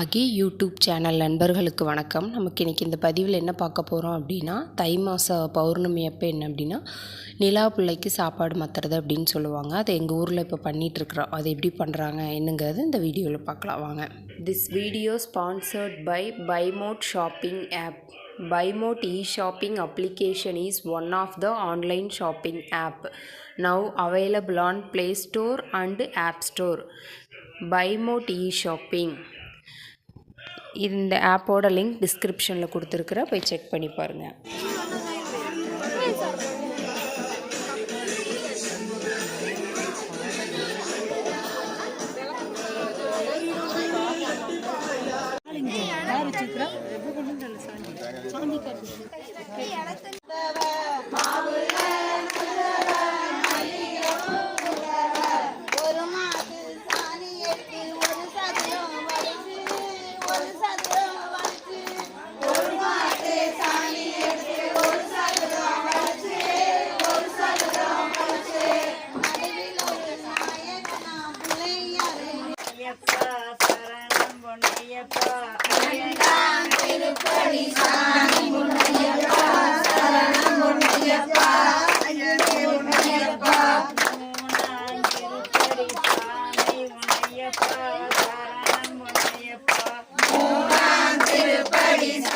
அகி YouTube channel நண்பர்களுக்கு வணக்கம். நமக்கு இன்றைக்கி இந்த பதிவில் என்ன பார்க்க போகிறோம் அப்படின்னா தை மாத பௌர்ணமி அப்போ என்ன அப்படின்னா நிலா பிள்ளைக்கு சாப்பாடு மாற்றுறது அப்படின்னு சொல்லுவாங்க. அது எங்கள் ஊரில் இப்போ பண்ணிகிட்ருக்குறோம் அது எப்படி பண்ணுறாங்க என்னங்கிறது இந்த வீடியோவில் பார்க்கலாம். வாங்க. This video sponsored by Bymot shopping app Bymot e shopping application is one of the online shopping app now available on Play Store and App Store Bymot e shopping இந்த ஆப்போட லிங்க் டிஸ்கிரிப்ஷனில் கொடுத்துருக்குற போய் செக் பண்ணி பாருங்கள்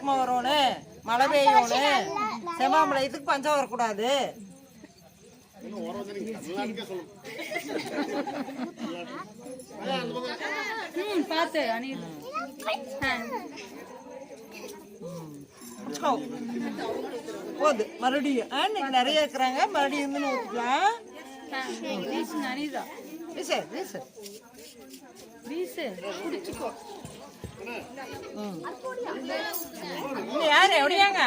வழக்கமா வரணும் மழை பெய்யணும் செம்மாமலை இதுக்கு பஞ்சம் வரக்கூடாது. பிடிச்சுக்கோ. போகுது மறுபடியும். ஆ, இன்னைக்கு நிறைய இருக்கிறாங்க. மறுபடியும் இருந்து ஊற்றிக்கலாம் வீசு வீசு. இன்னும் யாரு? எப்படியாங்க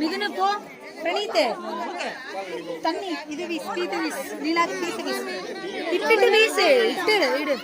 மிதுன போ. பிரணீத் தண்ணி இது வீஸ் இது வீஸ். நீலாக்கு வீசு வீஸ் இட்டுட்டு வீசு இட்டு இடு.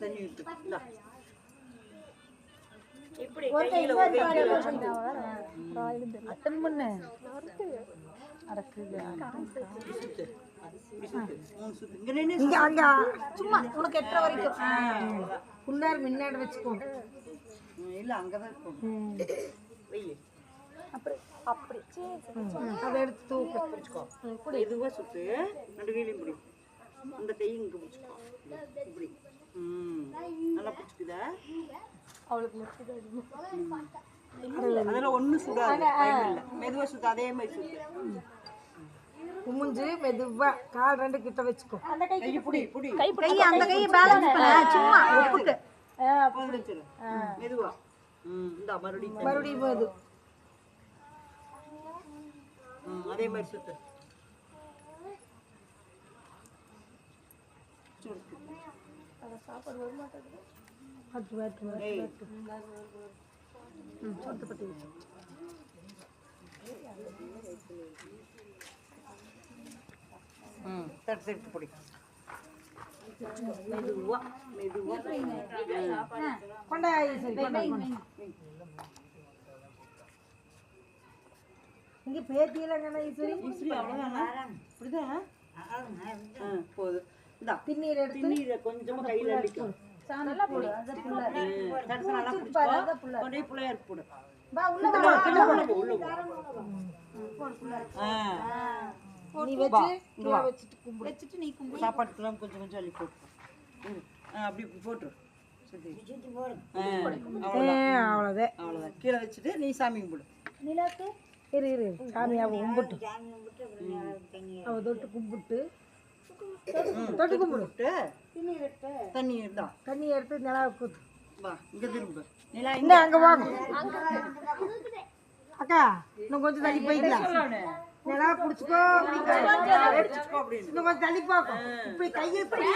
தண்ணி விட்டு. அட்டன் பண்ணு. சும்மா உனக்கு எட்டரை வரைக்கும். உள்ளார் முன்னாடி வச்சுக்கோ. இல்ல அங்கதான் இருக்கும். வெயி அதை எடுத்து தூக்கு. பிடிச்சிக்கோ. மெதுவா சுத்து. நடுவிலையும் பிடி. இந்த கை இங்க பிடிச்சிக்கோ. இப்படி. நல்லா பிடிச்சிக்குதா? அதெல்லாம் ஒண்ணும் சுடாது. பயம் இல்ல மெதுவா சுத்து அதே மாதிரி சுத்து குமிஞ்சு மெதுவா கால் ரெண்டு கிட்ட வச்சுக்கோ. கை புடி புடி. கை அந்த கையை பேலன்ஸ் பண்ண. சும்மா ஒப்புட்டு. பிடிச்சிரு மெதுவா. ம் இந்த மறுபடியும் மறுபடியும் ம், அதே மாதிரி சுத்து சுருக்கு. அது வேட்டு ஏய், ம் சொத்து பட்டி வச்சு. ம், தட்டு தட்டு பிடி. மெதுவா மெதுவா. கொண்டா சரி கொண்டா கொண்டா. இங்க பேத்தியிலங்கண்ணா ஈஸ்வரி ஈஸ்வரி அவ்வளோதானா இப்படிதான்? போதும் இந்தா. பின்னீர் எடுத்து திண்ணீரை கொஞ்சமா கையில அடிக்கோ நல்லா போடு. அது புள்ள. தடுத்து நல்லா பிடிச்சிக்கோ கொண்டே பிள்ளையார் போடு. வா உள்ள வா. உள்ள போ, உள்ள போ. ஆ. நீ வச்சு கீழே வச்சுட்டு கும்பிடு. வச்சுட்டு நீ கொஞ்சம் கொஞ்சம் அள்ளி போட்டு. ஆ அப்படி இப்படி போட்டுரு சுத்தி ஆ, அவ்வளவுதான். அவ்வளோதே அவ்வளோதான் கீழே வச்சுட்டு நீ சாமி கும்பிடு. நிலாக்கு? இரு இரு. சாமி அவ கும்பிட்டு. அவ தொட்டு கும்பிட்டு தொட்டு கும்பிடு விட்டு தண்ணி இருந்தா தண்ணி எடுத்து. நிலாவை கூத்து வா இங்க திரும்ப. நிலா இந்த அங்க வாங்க அக்கா இன்னும் கொஞ்சம் தள்ளி போய்க்கலாம். நிலா புடிச்சுக்கோ இன்னும் கொஞ்சம் தள்ளி பார்க்கும் இப்படி கையை இப்படி.